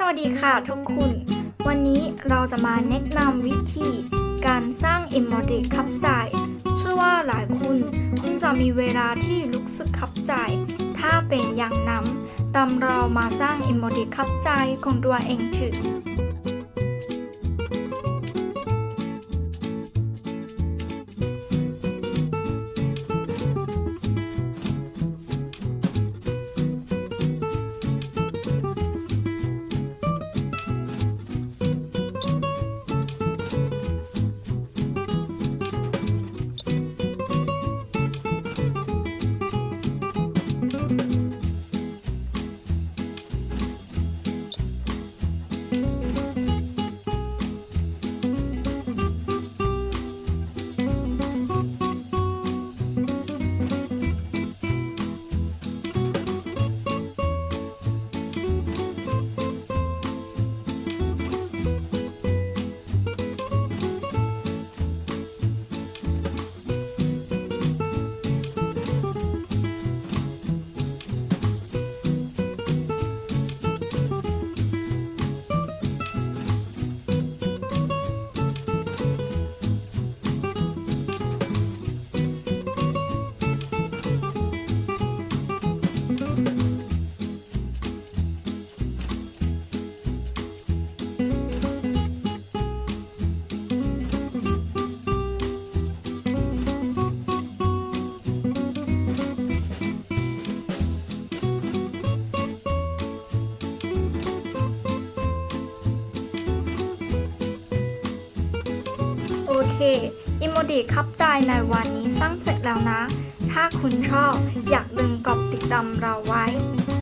สวัสดีค่ะทุกคุณ วันนี้เราจะมาแนะนำวิธีการสร้าง emoji ขับจ่ายเชื่อว่าหลายคุณคงจะมีเวลาที่รู้สึกขับจ่าย ถ้าเป็นอย่างนั้นตามเรามาสร้าง emoji ขับจ่ายของตัวเองถึง เคอิโมดีคับใจในวันนี้สร้างเสร็จแล้วนะ ถ้าคุณชอบ อยากดึงกรอบติดตามเราไว้